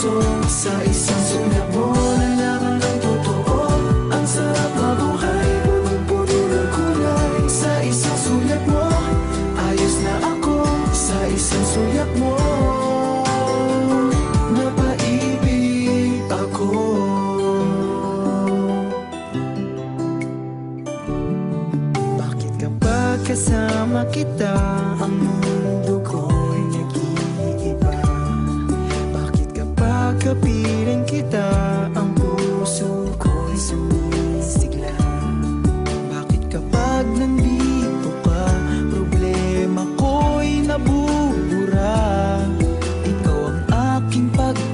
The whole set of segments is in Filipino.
puso Sa isang mo nalaman ng totoo Ang sarap mabuhay, punong-puno ng kulay Sa isang sulat mo, ayos na ako Sa isang sulat mo. Napaibig ako. Bakit kapag kasama kita? Ang mundo kapiling kita Ang puso ko'y sumisigla. Bakit kapag nandito ka Problema ko'y nabubura? Ikaw ang aking pag-asa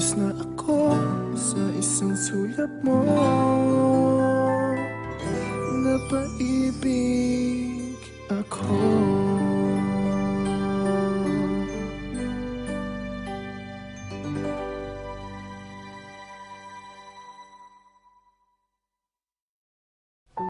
Ayos na ako Sa isang sulyap mo. Napaibig